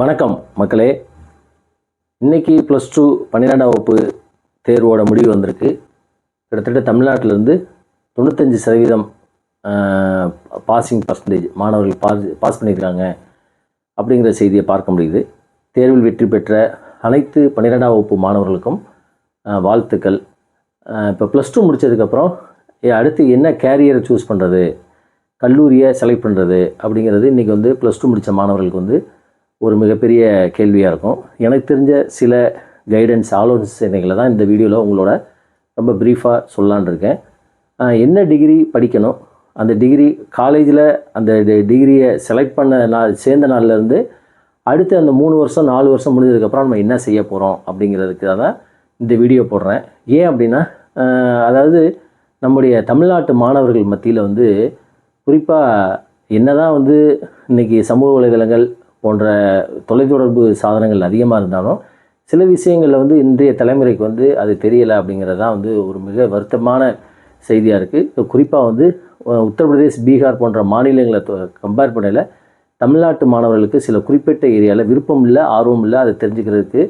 வணக்கம் மக்களே. இன்னைக்கு ப்ளஸ் டூ பன்னிரெண்டாம் வகுப்பு தேர்வோட முடிவு வந்திருக்கு. கிட்டத்தட்ட தமிழ்நாட்டிலேருந்து தொண்ணூத்தஞ்சு சதவீதம் பாசிங் பர்சன்டேஜ் மாணவர்கள் பாஸ் பாஸ் பண்ணியிருக்காங்க அப்படிங்கிற செய்தியை பார்க்க முடியுது. தேர்வில் வெற்றி பெற்ற அனைத்து பன்னிரெண்டாம் வகுப்பு மாணவர்களுக்கும் வாழ்த்துக்கள். இப்போ ப்ளஸ் டூ முடித்ததுக்கப்புறம் அடுத்து என்ன கேரியரை சூஸ் பண்ணுறது கல்லூரியை செலக்ட் பண்ணுறது அப்படிங்கிறது இன்றைக்கி வந்து ப்ளஸ் டூ முடித்த மாணவர்களுக்கு வந்து ஒரு மிகப்பெரிய கேள்வியாக இருக்கும். எனக்கு தெரிஞ்ச சில கைடன்ஸ் ஆலோசனைகளை தான் இந்த வீடியோவில் உங்களோட ரொம்ப ப்ரீஃபாக சொல்லலான்ருக்கேன் என்ன டிகிரி படிக்கணும்? அந்த டிகிரி காலேஜில் அந்த டிகிரியை செலக்ட் பண்ண நாள் சேர்ந்த நாள்லேருந்து அடுத்து அந்த மூணு வருஷம் நாலு வருஷம் முடிஞ்சதுக்கப்புறம் நம்ம என்ன செய்ய போகிறோம் அப்படிங்கிறதுக்கு தான் இந்த வீடியோ போடுறேன். ஏன் அப்படின்னா அதாவது நம்முடைய தமிழ்நாட்டு மாணவர்கள் மத்தியில் வந்து குறிப்பாக என்ன தான் வந்து இன்றைக்கி சமூக வலைதளங்கள் போன்ற தொலைத்தொடர்பு சாதனங்கள் அதிகமாக இருந்தாலும் சில விஷயங்களில் வந்து இன்றைய தலைமுறைக்கு வந்து அது தெரியலை அப்படிங்கிறது தான் வந்து ஒரு மிக வருத்தமான செய்தியாக இருக்குது குறிப்பாக வந்து உத்தரப்பிரதேஷ் பீகார் போன்ற மாநிலங்களை கம்பேர் பண்ணல தமிழ்நாட்டு மாணவர்களுக்கு சில குறிப்பிட்ட ஏரியாவில் விருப்பம் இல்லை ஆர்வம் இல்லை அதை தெரிஞ்சுக்கிறதுக்கு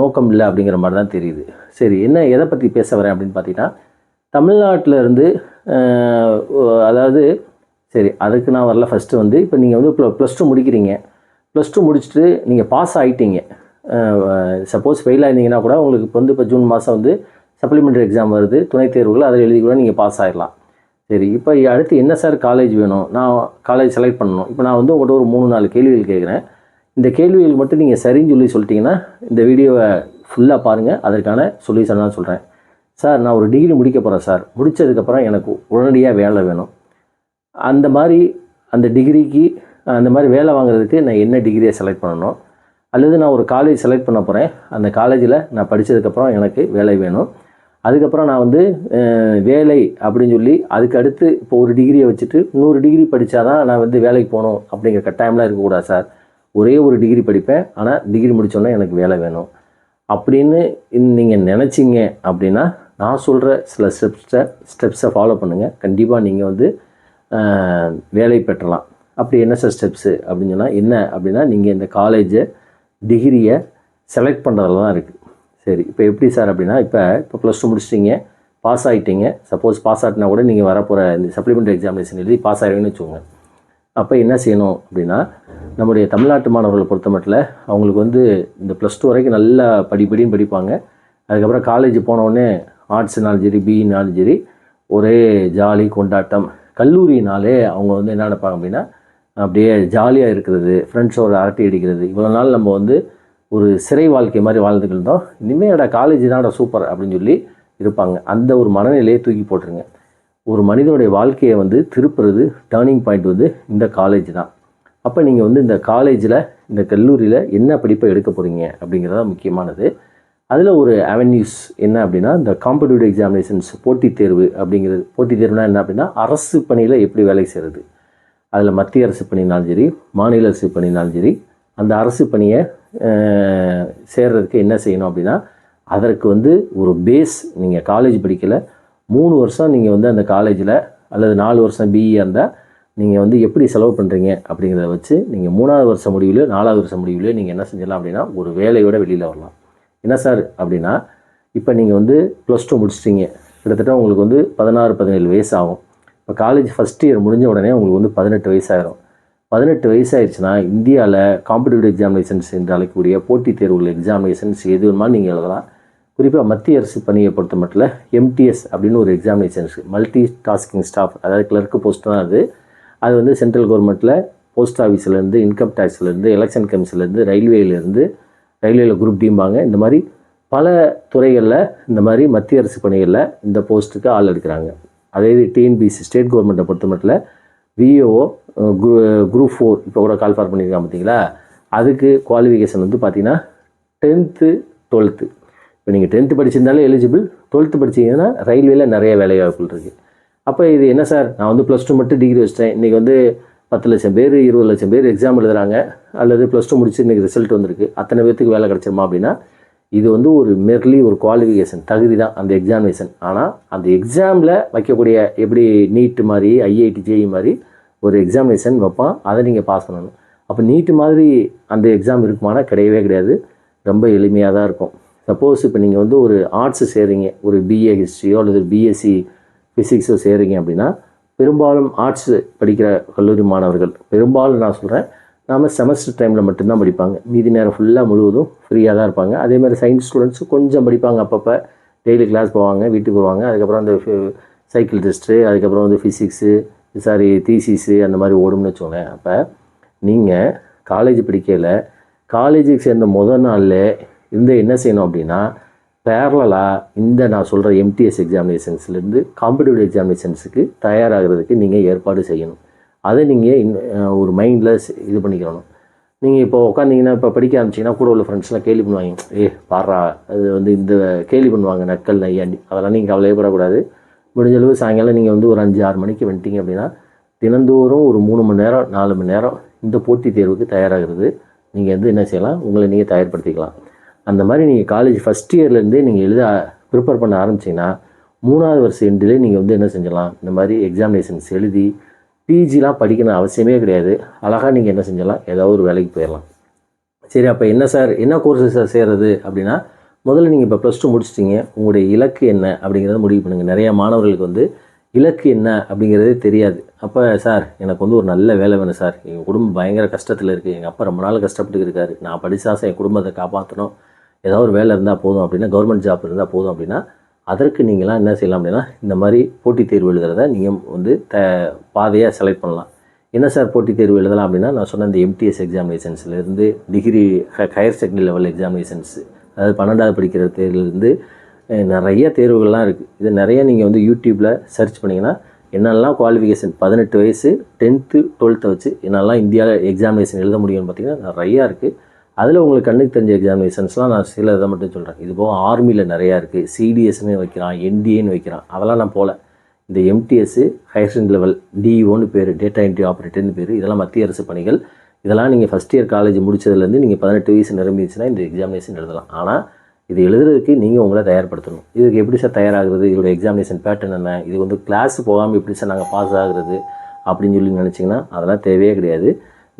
நோக்கம் இல்லை அப்படிங்கிற மாதிரி தான் தெரியுது. சரி என்ன எதை பற்றி பேச வரேன் அப்படின்னு பார்த்தீங்கன்னா தமிழ்நாட்டில் இருந்து அதாவது சரி அதுக்கு நான் வரல. ஃபஸ்ட்டு வந்து இப்போ நீங்கள் வந்து ப்ள ப்ளஸ் டூ முடிக்கிறீங்க. ப்ளஸ் டூ முடிச்சுட்டு நீங்கள் பாஸ் ஆகிட்டீங்க சப்போஸ் ஃபெயில் ஆயிருந்தீங்கன்னா கூட உங்களுக்கு இப்போ வந்து இப்போ ஜூன் மாதம் வந்து சப்ளிமெண்ட்ரி எக்ஸாம் வருது. துணைத் தேர்வுகள் அதில் எழுதி கூட நீங்கள் பாஸ் ஆகிடலாம் சரி இப்போ அடுத்து என்ன சார் காலேஜ் வேணும்? நான் காலேஜ் செலக்ட் பண்ணணும். இப்போ நான் வந்து உங்கள்கிட்ட ஒரு மூணு நாலு கேள்விகள் கேட்குறேன் இந்த கேள்விகள் மட்டும் நீங்கள் சரின்னு சொல்லி சொல்லிட்டீங்கன்னா இந்த வீடியோவை ஃபுல்லாக பாருங்கள் அதற்கான சொல்யூஷன் தான் சொல்கிறேன் சார் நான் ஒரு டிகிரி முடிக்க போகிறேன் சார் முடித்ததுக்கப்புறம் எனக்கு உடனடியாக வேலை வேணும். அந்த மாதிரி அந்த டிகிரிக்கு அந்த மாதிரி வேலை வாங்குறதுக்கு நான் என்ன டிகிரியை செலக்ட் பண்ணணும்? அல்லது நான் ஒரு காலேஜ் செலக்ட் பண்ண போகிறேன் அந்த காலேஜில் நான் படித்ததுக்கப்புறம் எனக்கு வேலை வேணும். அதுக்கப்புறம் நான் வந்து வேலை அப்படின்னு சொல்லி அதுக்கு அடுத்து இப்போ ஒரு டிகிரியை வச்சுட்டு நூறு டிகிரி படித்தா தான் நான் வந்து வேலைக்கு போகணும் அப்படிங்கிற கட்டாயம்லாம் இருக்கக்கூடாது சார். ஒரே ஒரு டிகிரி படிப்பேன். ஆனால் டிகிரி முடித்தோன்னே எனக்கு வேலை வேணும். அப்படின்னு நீங்கள் நினச்சிங்க அப்படின்னா நான் சொல்கிற சில ஸ்டெப்ஸை ஸ்டெப்ஸை ஃபாலோ பண்ணுங்கள் கண்டிப்பாக நீங்கள் வந்து வேலை பெற்றலாம். அப்படி என்ன சார் ஸ்டெப்ஸு அப்படின்னு சொன்னால் என்ன அப்படின்னா நீங்கள் இந்த காலேஜை டிகிரியை செலக்ட் பண்ணுறதுல தான் இருக்குது சரி இப்போ எப்படி சார் அப்படின்னா இப்போ இப்போ ப்ளஸ் டூ முடிச்சிட்டிங்க பாஸ் ஆகிட்டீங்க சப்போஸ் பாஸ் ஆகிட்டினா கூட நீங்கள் வரப்போகிற இந்த சப்ளிமெண்ட்ரி எக்ஸாமினேஷன் எழுதி பாஸ் ஆகிடுவீங்கன்னு வச்சுக்கோங்க. அப்போ என்ன செய்யணும் அப்படின்னா நம்முடைய தமிழ்நாட்டு மாணவர்களை பொறுத்த மட்டும் அவங்களுக்கு வந்து இந்த ப்ளஸ் டூ வரைக்கும் நல்லா படிப்படின்னு படிப்பாங்க. அதுக்கப்புறம் காலேஜ் போனோடனே ஆர்ட்ஸ்னாலும் சரி பிஇனாலும் சரி ஒரே ஜாலி கொண்டாட்டம். கல்லூரினாலே அவங்க வந்து என்ன நினைப்பாங்க அப்படின்னா அப்படியே ஜாலியாக இருக்கிறது ஃப்ரெண்ட்ஸோட அரட்டை அடிக்கிறது இவ்வளோ நாள் நம்ம வந்து ஒரு சிறை வாழ்க்கை மாதிரி வாழ்ந்துட்டு இருந்தோம். இனிமேடா காலேஜ் தான்டா சூப்பர் அப்படின்னு சொல்லி இருப்பாங்க. அந்த ஒரு மனநிலையை தூக்கி போட்டுருங்க. ஒரு மனிதனுடைய வாழ்க்கையை வந்து திருப்புறது டேர்னிங் பாயிண்ட் வந்து இந்த காலேஜ் தான். அப்போ நீங்கள் வந்து இந்த காலேஜில் இந்த கல்லூரியில் என்ன படிப்பை எடுக்க போகிறீங்க அப்படிங்கிறது தான் முக்கியமானது. அதில் ஒரு அவென்யூஸ் என்ன அப்படின்னா இந்த காம்படிட்டிவ் எக்ஸாமினேஷன்ஸ் போட்டித் தேர்வு அப்படிங்கிறது போட்டித் தேர்வுனா என்ன அப்படின்னா அரசு பணியில் எப்படி வேலை செய்கிறது அதில் மத்திய அரசு பணினாலும் சரி மாநில அரசு பணினாலும் சரி அந்த அரசு பணியை சேர்றதுக்கு என்ன செய்யணும் அப்படின்னா அதற்கு வந்து ஒரு பேஸ் நீங்கள் காலேஜ் படிக்கலை மூணு வருஷம் நீங்கள் வந்து அந்த காலேஜில் அல்லது நாலு வருஷம் பிஇ இருந்தால் நீங்கள் வந்து எப்படி செலவு பண்ணுறீங்க அப்படிங்கிறத வச்சு நீங்கள் மூணாவது வருஷம் முடிவுலையோ நாலாவது வருஷம் முடிவுலையோ நீங்கள் என்ன செஞ்சிடலாம் அப்படின்னா ஒரு வேலையோட வெளியில் வரலாம். என்ன சார் அப்படின்னா இப்போ நீங்கள் வந்து ப்ளஸ் டூ முடிச்சிட்டிங்க. கிட்டத்தட்ட உங்களுக்கு வந்து பதினாறு பதினேழு வயசு ஆகும் இப்போ காலேஜ் ஃபஸ்ட் இயர் முடிஞ்ச உடனே உங்களுக்கு வந்து பதினெட்டு வயசாயிரும். பதினெட்டு வயசாயிருச்சுன்னா இந்தியாவில் காம்படிட்டிவ் எக்ஸாமினேஷன்ஸ் என்று அழைக்கக்கூடிய போட்டித் தேர்வுகள் எக்ஸாமினேஷன்ஸ் எது வேணுமாலும் நீங்கள் எழுதலாம். குறிப்பாக மத்திய அரசு பணியை பொறுத்த மட்டும் எம்டிஎஸ் அப்படின்னு ஒரு எக்ஸாமினேஷன்ஸ் மல்டி டாஸ்கிங் ஸ்டாஃப் அதாவது கிளர்க்கு போஸ்ட் தான் அது. அது வந்து சென்ட்ரல் கவர்மெண்ட்டில் போஸ்ட் ஆஃபீஸ்லேருந்து இன்கம் டேக்ஸ்லேருந்து எலெக்ஷன் கமிஷன்லேருந்து ரயில்வேலேருந்து ரயில்வேல குரூப் டீம்பாங்க இந்த மாதிரி பல துறைகளில் இந்த மாதிரி மத்திய அரசு பணிகளில் இந்த போஸ்ட்டுக்கு ஆள் எடுக்கிறாங்க. அதே இது டிஎன்பிசி ஸ்டேட் கவர்மெண்ட்டை பொறுத்த மட்டும் விஓ குரூப் ஃபோர் இப்போ கூட கால் ஃபார் பண்ணியிருக்காங்க பார்த்தீங்களா அதுக்கு குவாலிஃபிகேஷன் வந்து பார்த்தீங்கன்னா டென்த்து டுவெல்த்து இப்போ நீங்கள் டென்த்து படிச்சிருந்தாலே எலிஜிபிள் டுவெல்த்து படிச்சீங்கன்னா ரயில்வேல நிறைய வேலை வாய்ப்புகள் இருக்குது அப்போ இது என்ன சார்? நான் வந்து ப்ளஸ் டூ மட்டும் டிகிரி வச்சிட்டேன். இன்றைக்கி வந்து பத்து லட்சம் பேர் இருபது லட்சம் பேர் எக்ஸாம் எழுதுறாங்க. அல்லது ப்ளஸ் டூ முடிச்சு இன்றைக்கி ரிசல்ட் வந்திருக்கு. அத்தனை பேர்த்துக்கு வேலை கிடச்சிருமா அப்படின்னா இது வந்து ஒரு மெர்லி ஒரு குவாலிஃபிகேஷன் தகுதி தான் அந்த எக்ஸாமினேஷன் ஆனால் அந்த எக்ஸாமில் வைக்கக்கூடிய எப்படி நீட் மாதிரி ஐஐடி ஜேஇ மாதிரி ஒரு எக்ஸாமினேஷன் வைப்பான். அதை நீங்கள் பாஸ் பண்ணணும். அப்போ நீட்டு மாதிரி அந்த எக்ஸாம் இருக்குமானா கிடையவே கிடையாது. ரொம்ப எளிமையாக தான் இருக்கும். சப்போஸ் இப்போ நீங்கள் வந்து ஒரு ஆர்ட்ஸு சேர்றீங்க. ஒரு பிஏ ஹிஸ்ட்ரியோ அல்லது பிஎஸ்சி ஃபிசிக்ஸோ சேர்றீங்க அப்படின்னா பெரும்பாலும் ஆர்ட்ஸ் படிக்கிற கல்லூரி மாணவர்கள் பெரும்பாலும் நான் சொல்கிறேன் நாம செமஸ்டர் டைமில் மட்டும்தான் படிப்பாங்க. மீதி நேரம் ஃபுல்லாக முழுவதும் ஃப்ரீயாக தான் இருப்பாங்க. அதே மாதிரி சயின்ஸ் ஸ்டூடெண்ட்ஸும் கொஞ்சம் படிப்பாங்க அப்பப்போ. டெய்லி கிளாஸ் போவாங்க வீட்டுக்கு வருவாங்க. அதுக்கப்புறம் அந்த சைக்கிள் டெஸ்ட்டு அதுக்கப்புறம் வந்து ஃபிசிக்ஸு சாரி தீசிஸு அந்த மாதிரி ஓடும்னு வச்சுக்கோங்களேன். அப்போ நீங்கள் காலேஜ் படிக்கையில் காலேஜுக்கு சேர்ந்த முதல் நாளில் இருந்து என்ன செய்யணும் அப்படின்னா பேரலாக இந்த நான் சொல்கிற எம்டிஎஸ் எக்ஸாமினேஷன்ஸ்லேருந்து காம்படிட்டிவ் எக்ஸாமினேஷன்ஸுக்கு தயாராகிறதுக்கு நீங்கள் ஏற்பாடு செய்யணும். அதை நீங்கள் இன் ஒரு மைண்டில் இது பண்ணிக்கணும். நீங்கள் இப்போ உட்காந்திங்கன்னா இப்போ படிக்க ஆரம்பிச்சிங்கன்னா கூட உள்ள ஃப்ரெண்ட்ஸ்லாம் கேள்வி பண்ணுவாங்க. ஏ பாடுறா அது வந்து இந்த கேலி பண்ணுவாங்க நக்கல் நையாண்டி அதெல்லாம் நீங்கள் கவலையப்படக்கூடாது. முடிஞ்சளவு சாயங்காலம் நீங்கள் வந்து ஒரு அஞ்சு ஆறு மணிக்கு வந்துட்டீங்க அப்படின்னா தினந்தோறும் ஒரு மூணு மணி நேரம் நாலு மணி நேரம் இந்த போட்டித் தேர்வுக்கு தயாராகிறது. நீங்கள் வந்து என்ன செய்யலாம்? உங்களை நீங்கள் தயார்படுத்திக்கலாம். அந்த மாதிரி நீங்கள் காலேஜ் ஃபஸ்ட் இயர்லேருந்தே நீங்கள் எழுத ப்ரிப்பேர் பண்ண ஆரம்பிச்சிங்கன்னா மூணாவது வருஷம் எண்டிலே நீங்கள் வந்து என்ன செஞ்சலாம் இந்த மாதிரி எக்ஸாமினேஷன்ஸ் எழுதி பிஜிலாம் படிக்கணும் அவசியமே கிடையாது. அழகாக நீங்கள் என்ன செஞ்சலாம் ஏதாவது ஒரு வேலைக்கு போயிடலாம். சரி அப்போ என்ன சார் என்ன கோர்ஸஸ் சார் செய்கிறது அப்படின்னா முதல்ல நீங்கள் இப்போ ப்ளஸ் டூ முடிச்சிட்டிங்க. உங்களுடைய இலக்கு என்ன அப்படிங்கிறத முடிவு பண்ணுங்கள் நிறையா மாணவர்களுக்கு வந்து இலக்கு என்ன அப்படிங்கிறதே தெரியாது. அப்போ சார் எனக்கு வந்து ஒரு நல்ல வேலை வேணும் சார் எங்கள் குடும்பம் பயங்கர கஷ்டத்தில் இருக்குது எங்கள் அப்பா ரொம்ப நாள் கஷ்டப்பட்டு இருக்காரு. நான் படித்தாசை என் குடும்பத்தை காப்பாற்றணும் ஏதாவது ஒரு வேலை இருந்தால் போதும் அப்படின்னா கவர்மெண்ட் ஜாப் இருந்தால் போதும் அப்படின்னா அதற்கு நீங்களாம் என்ன செய்யலாம் அப்படின்னா இந்த மாதிரி போட்டித் தேர்வு எழுதுறத நீங்கள் வந்து த பாதையாக செலக்ட் பண்ணலாம். என்ன சார் போட்டித் தேர்வு எழுதலாம் அப்படின்னா நான் சொன்ன இந்த MTS எக்ஸாமினேஷன்ஸ்லேருந்து degree higher secondary level examinations அதாவது பன்னெண்டாவது படிக்கிற தேர்வுலேருந்து நிறைய தேர்வுகள்லாம் இருக்குது இது நிறைய நீங்கள் வந்து யூடியூப்பில் சர்ச் பண்ணிங்கன்னா என்னெல்லாம் குவாலிஃபிகேஷன் பதினெட்டு வயசு டென்த்து டுவெல்த்தை வச்சு என்னெல்லாம் இந்தியாவில் எக்ஸாமினேஷன் எழுத முடியும்னு பார்த்தீங்கன்னா நிறையா இருக்குது அதில் உங்களுக்கு கண்ணுக்கு தெரிஞ்ச எக்ஸாமினேஷன்ஸ்லாம் நான் சில இதை மட்டும் சொல்கிறேன் இது போக ஆர்மியில் நிறையா இருக்குது சிடிஎஸ்னு வைக்கிறான் என்டிஏன்னு வைக்கிறான். அதெல்லாம் நான் போகல இந்த எம்டிஎஸ்ஸு ஹையர் செகண்ட் லெவல் டிஓன்னு பேர் டேட்டா என்ட்ரி ஆப்ரேட்டர்னு பேர் இதெல்லாம் மத்திய அரசு பணிகள். இதெல்லாம் நீங்கள் ஃபஸ்ட் இயர் காலேஜ் முடிச்சதுலேருந்து நீங்கள் பதினெட்டு வயசு நிரம்பிச்சுன்னா இந்த எக்ஸாமினேஷன் எழுதலாம். ஆனால் இது எழுதுறதுக்கு நீங்கள் உங்களை தயார்படுத்தணும். இதுக்கு எப்படி சார் தயாராகிறது? இதோட எக்ஸாமினேஷன் பேட்டர்ன் என்ன? இது வந்து கிளாஸ் போகாமல் எப்படி சார் நாங்கள் பாஸ் ஆகுறது? அப்படின்னு சொல்லி நினச்சிங்கன்னா அதெல்லாம் தேவையே கிடையாது.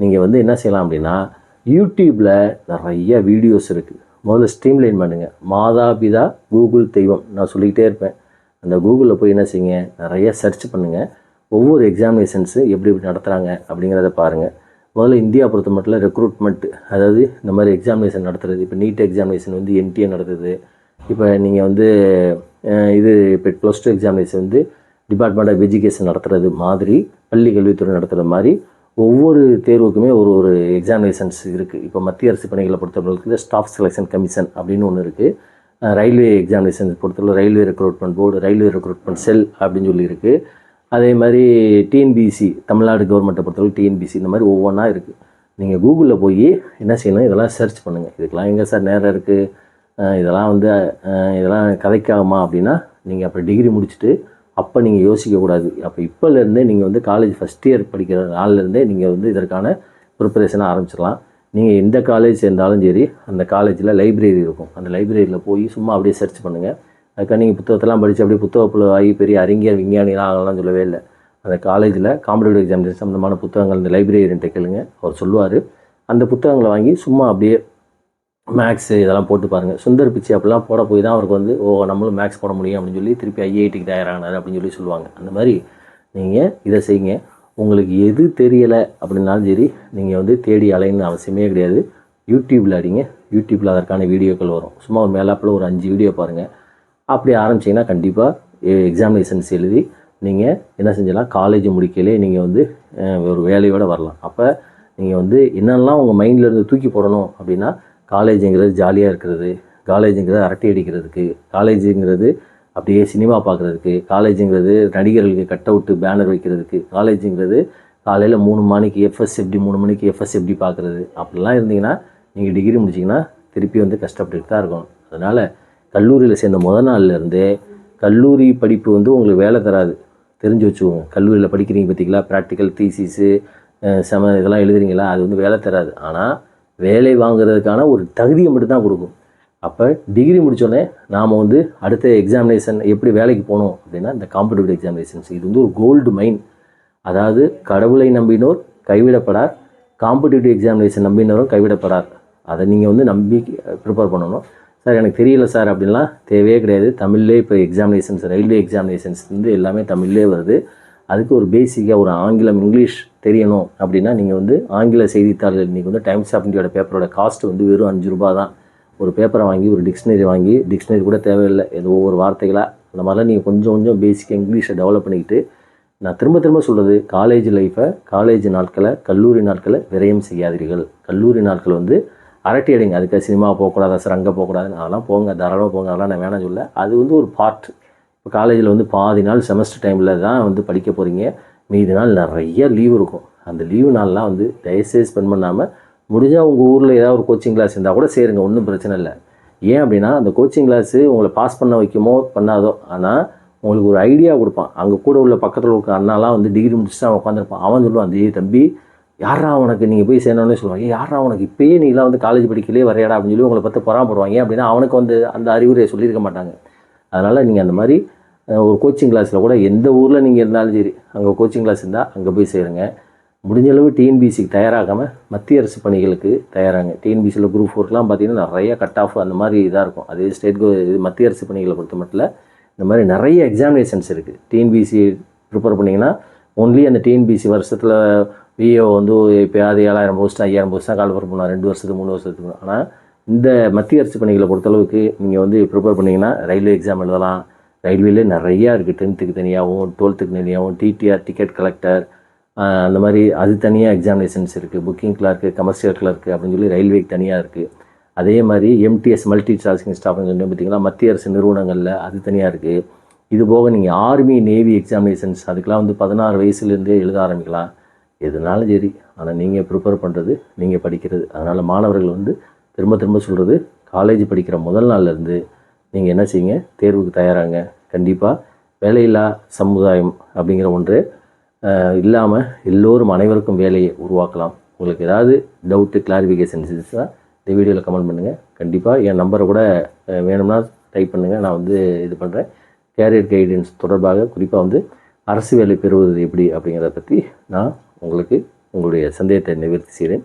நீங்கள் வந்து என்ன செய்யலாம் அப்படின்னா யூடியூப்பில் நிறைய வீடியோஸ் இருக்குது முதல்ல ஸ்ட்ரீம்லைன் பண்ணுங்கள் மாதா பிதா கூகுள் தெய்வம். நான் சொல்லிக்கிட்டே இருப்பேன். அந்த கூகுளில் போய் என்ன செய்யுங்க? நிறைய சர்ச் பண்ணுங்கள் ஒவ்வொரு எக்ஸாமினேஷன்ஸு எப்படி எப்படி நடத்துகிறாங்க அப்படிங்கிறத பாருங்கள் முதல்ல இந்தியா பொறுத்த மட்டும் ரெக்ரூட்மெண்ட் அதாவது இந்த மாதிரி எக்ஸாமினேஷன் நடத்துறது. இப்போ நீட் எக்ஸாமினேஷன் வந்து என்டிஏ நடத்துது. இப்போ நீங்கள் வந்து இது இப்போ ப்ளஸ் டூ எக்ஸாமினேஷன் வந்து டிபார்ட்மெண்ட் ஆஃப் எஜுகேஷன் நடத்துறது மாதிரி பள்ளி கல்வித்துறை நடத்துகிற மாதிரி ஒவ்வொரு தேர்வுக்குமே ஒரு ஒரு எக்ஸாமினேஷன்ஸ் இருக்குது இப்போ மத்திய அரசு பணிகளை பொறுத்தவரைக்கும் ஸ்டாஃப் செலெக்ஷன் கமிஷன் அப்படின்னு ஒன்று இருக்குது ரயில்வே எக்ஸாமினேஷன் பொறுத்தவரை railway recruitment board railway recruitment cell அப்படின்னு சொல்லி இருக்குது அதே மாதிரி டிஎன்பிசி தமிழ்நாடு கவர்மெண்ட்டை பொறுத்தவரை டிஎன்பிசி இந்த மாதிரி ஒவ்வொன்றா இருக்குது நீங்கள் கூகுளில் போய் என்ன செய்யணும் இதெல்லாம் சர்ச் பண்ணுங்கள் இதுக்கெல்லாம் எங்கே சார் நேரம் இருக்குது இதெல்லாம் வந்து இதெல்லாம் கதைக்காகுமா அப்படின்னா நீங்கள் அப்புறம் டிகிரி முடிச்சுட்டு அப்போ நீங்கள் யோசிக்கக்கூடாது அப்போ இப்போலேருந்தே நீங்கள் வந்து காலேஜ் ஃபஸ்ட் இயர் படிக்கிற நாள்லேருந்தே நீங்கள் வந்து இதற்கான ப்ரிப்பரேஷனை ஆரம்பிச்சிடலாம். நீங்கள் எந்த காலேஜ் சேர்ந்தாலும் சரி அந்த காலேஜில் லைப்ரரி இருக்கும். அந்த லைப்ரரியில் போய் சும்மா அப்படியே சர்ச் பண்ணுங்கள் அதுக்காக நீங்கள் புத்தகத்தெல்லாம் படித்து அப்படியே புத்தகப்புல ஆகி பெரிய அறிஞர் விஞ்ஞானிலாம் ஆகலாம் சொல்லவே இல்லை. அந்த காலேஜில் காம்படிட்டிவ் எக்ஸாமினேஷன் சம்மந்தமான புத்தகங்கள் இந்த லைப்ரரியன்ட்ட கேளுங்க. அவர் சொல்லுவார். அந்த புத்தகங்களை வாங்கி சும்மா அப்படியே மேக்ஸு இதெல்லாம் போட்டு பாருங்கள் சுந்தர் பிச்சை அப்படிலாம் போட போய் தான் அவருக்கு வந்து ஓ நம்மளும் மேக்ஸ் போட முடியும் அப்படின்னு சொல்லி திருப்பி ஐஐடிக்கு தயாரானார் அப்படின்னு சொல்லி சொல்லுவாங்க. அந்த மாதிரி நீங்கள் இதை செய்யுங்க. உங்களுக்கு எது தெரியலை அப்படின்னாலும் சரி நீங்கள் வந்து தேடி அலைன்னு அவசியமே கிடையாது. யூடியூப்பில் அடிங்க. யூடியூப்பில் அதற்கான வீடியோக்கள் வரும். சும்மா ஒரு மேலாப்பில் ஒரு அஞ்சு வீடியோ பாருங்கள் அப்படி ஆரம்பிச்சிங்கன்னா கண்டிப்பாக எக்ஸாமினேஷன்ஸ் எழுதி நீங்கள் என்ன செஞ்சலாம்? காலேஜ் முடிக்கலே நீங்கள் வந்து ஒரு வேலையோடு வரலாம். அப்போ நீங்கள் வந்து என்னெல்லாம் உங்கள் மைண்டில் இருந்து தூக்கி போடணும் அப்படின்னா காலேஜுங்கிறது ஜாலியாக இருக்கிறது. காலேஜுங்கிறது அரட்டை அடிக்கிறதுக்கு. காலேஜுங்கிறது அப்படியே சினிமா பார்க்குறதுக்கு காலேஜுங்கிறது நடிகர்களுக்கு கட் அவுட்டு பேனர் வைக்கிறதுக்கு. காலேஜுங்கிறது காலையில் மூணு மணிக்கு எஃப்எஸ் எப்படி மூணு மணிக்கு எஃப்எஸ் எப்படி பார்க்குறது அப்படிலாம் இருந்தீங்கன்னா நீங்கள் டிகிரி முடிச்சிங்கன்னா திருப்பி வந்து கஷ்டப்பட்டுட்டு தான் இருக்கும் அதனால் கல்லூரியில் சேர்ந்த முத நாள்ல இருந்தே கல்லூரி படிப்பு வந்து உங்களுக்கு வேலை தராது. தெரிஞ்சு வச்சுக்கோங்க. கல்லூரியில் படிக்கிறீங்க பார்த்தீங்களா ப்ராக்டிக்கல் தீசிஸு செம இதெல்லாம் எழுதுறீங்களா? அது வந்து வேலை தராது. ஆனால் வேலை வாங்குறதுக்கான ஒரு தகுதியை மட்டும்தான் கொடுக்கும். அப்போ டிகிரி முடித்தோடனே நாம் வந்து அடுத்த எக்ஸாமினேஷன் எப்படி வேலைக்கு போகணும் அப்படின்னா இந்த காம்படிட்டிவ் எக்ஸாமினேஷன்ஸ் இது வந்து ஒரு கோல்டு மைன் அதாவது கடவுளை நம்பினோர் கைவிடப்படார் காம்படிட்டிவ் எக்ஸாமினேஷன் நம்பினரும் கைவிடப்படார். அதை நீங்கள் வந்து நம்பி ப்ரிப்பேர் பண்ணணும். சார் எனக்கு தெரியல சார் அப்படின்லாம் தேவையே கிடையாது. தமிழ்லேயே இப்போ எக்ஸாமினேஷன்ஸ் ரயில்வே எக்ஸாமினேஷன்ஸ் வந்து எல்லாமே தமிழ்லேயே வருது. அதுக்கு ஒரு பேசிக்காக ஒரு ஆங்கிலம் இங்கிலீஷ் தெரியணும் அப்படின்னா நீங்கள் வந்து ஆங்கில செய்தித்தாள்கள் இன்றைக்கி வந்து டைம்ஸ் ஆஃப் இந்தியோட பேப்பரோட காஸ்ட் வந்து வெறும் அஞ்சு ரூபா தான். ஒரு பேப்பரை வாங்கி ஒரு டிக்ஷனரி வாங்கி டிக்ஷனரி கூட தேவையில்லை. ஏதோ ஒவ்வொரு வார்த்தைகளாக அந்த மாதிரிலாம் நீங்கள் கொஞ்சம் கொஞ்சம் பேசிக்காக இங்கிலீஷை டெவலப் பண்ணிக்கிட்டு நான் திரும்ப திரும்ப சொல்கிறது காலேஜ் லைஃப்பை காலேஜ் நாட்களை கல்லூரி நாட்களை விரயம் செய்யாதீர்கள். கல்லூரி நாட்கள் வந்து அரட்டி அடிங்க. அதுக்காக சினிமா போகக்கூடாதா சார் அங்கே போகக்கூடாதுன்னு. அதெல்லாம் போங்க தாராளமாக போங்க அதெல்லாம் நான் வேணாம் சொல்ல அது வந்து ஒரு பார்ட் இப்போ காலேஜில் வந்து பாதி நாள் செமஸ்டர் டைமில் தான் வந்து படிக்க போகிறீங்க மீதி நாள் நிறைய லீவ் இருக்கும். அந்த லீவு நாள்லாம் வந்து தயவுசெய்து ஸ்பெண்ட் பண்ணாமல் முடிஞ்சால் உங்கள் ஊரில் ஏதாவது ஒரு கோச்சிங் கிளாஸ் இருந்தால் கூட சேருங்க ஒன்றும் பிரச்சனை இல்லை. ஏன் அப்படின்னா அந்த கோச்சிங் கிளாஸு உங்களை பாஸ் பண்ண வைக்குமோ பண்ணாதோ ஆனால் உங்களுக்கு ஒரு ஐடியா கொடுப்பான். அங்கே கூட உள்ள பக்கத்தில் இருக்க அண்ணாலாம் வந்து டிகிரி முடிச்சுட்டு அவன் உட்காந்துருப்பான் அவன் சொல்லுவான் அந்த தம்பி யாரா உனக்கு நீங்கள் போய் சேர்ந்தோன்னே சொல்லுவாங்க ஏய் யாரா உனக்கு? இப்போயே நீலாம் வந்து காலேஜ் படிக்கலையே வரையாடா அப்படின்னு சொல்லி உங்களை பார்த்து பொறாமப்படுவாங்க அப்படின்னா அவனுக்கு வந்து அந்த அறிவுரையை சொல்லியிருக்க மாட்டாங்க. அதனால் நீங்கள் அந்த மாதிரி ஒரு கோச்சிங் கிளாஸில் கூட எந்த ஊரில் நீங்கள் இருந்தாலும் சரி அங்கே கோச்சிங் கிளாஸ் இருந்தால் அங்கே போய் சேருங்க. முடிஞ்சளவு டிஎன்பிசிக்கு தயாராகாமல் மத்திய அரசு பணிகளுக்கு தயாராங்க. டிஎன்பிசியில் குரூப் ஃபோர்க்கெலாம் பார்த்தீங்கன்னா நிறைய கட் ஆஃப் அந்த மாதிரி இதாக இருக்கும். அதே ஸ்டேட் கோ இது மத்திய அரசு பணிகளை பொறுத்த மட்டும் இந்த மாதிரி நிறைய எக்ஸாமினேஷன்ஸ் இருக்குது டிஎன்பிசி ப்ரிப்பேர் பண்ணிங்கன்னா ஒன்லி அந்த டிஎன்பிசி வருஷத்தில் விஏஓ வந்து எப்போயாவது ஏழாயிரம் போஸ்ட் ஐயாயிரம் போஸ்ட் தான் கால்ஃபர் பண்ணலாம் ரெண்டு வருஷத்துக்கு மூணு வருஷத்துக்கு. ஆனால் இந்த மத்திய அரசு பணிகளை பொறுத்தளவுக்கு நீங்கள் வந்து ப்ரிப்பேர் பண்ணிங்கன்னா ரயில்வே எக்ஸாம் எழுதலாம். ரயில்வேலே நிறையா இருக்குது டென்த்துக்கு தனியாகவும் டுவெல்த்துக்கு தனியாகவும் டிடிஆர் டிக்கெட் கலெக்டர் அந்த மாதிரி அது தனியாக எக்ஸாமினேஷன்ஸ் இருக்குது புக்கிங் கிளார்க்கு கமர்ஷியல் கிளார்க்கு அப்படின்னு சொல்லி ரயில்வேக்கு தனியாக இருக்குது அதே மாதிரி எம்டிஎஸ் மல்டி டாஸ்கிங் ஸ்டாஃப்னு சொல்லி பார்த்தீங்கன்னா மத்திய அரசு நிறுவனங்களில் அது தனியாக இருக்குது இது போக நீங்கள் ஆர்மி நேவி எக்ஸாமினேஷன்ஸ் அதுக்கெலாம் வந்து பதினாறு வயசுலேருந்தே எழுத ஆரம்பிக்கலாம். எதுனாலும் சரி ஆனால் நீங்கள் ப்ரிப்பேர் பண்ணுறது நீங்கள் படிக்கிறது. அதனால் மாணவர்கள் வந்து திரும்ப திரும்ப சொல்கிறது காலேஜ் படிக்கிற முதல் நாள்லேருந்து நீங்கள் என்ன செய்யுங்க? தேர்வுக்கு தயாராங்க. கண்டிப்பாக வேலையில்லா சமுதாயம் அப்படிங்கிற ஒன்று இல்லாமல் எல்லோரும் அனைவருக்கும் வேலையை உருவாக்கலாம். உங்களுக்கு ஏதாவது டவுட்டு கிளாரிஃபிகேஷன்ஸ் இருந்துச்சுன்னா இந்த வீடியோவில் கமெண்ட் பண்ணுங்கள் கண்டிப்பாக என் நம்பரை கூட வேணும்னா டைப் பண்ணுங்கள் நான் வந்து இது பண்ணுறேன் கேரியர் கைடன்ஸ் தொடர்பாக குறிப்பாக வந்து அரசு வேலை பெறுவது எப்படி அப்படிங்கிறத பற்றி நான் உங்களுக்கு உங்களுடைய சந்தேகத்தை நிவர்த்தி செய்கிறேன்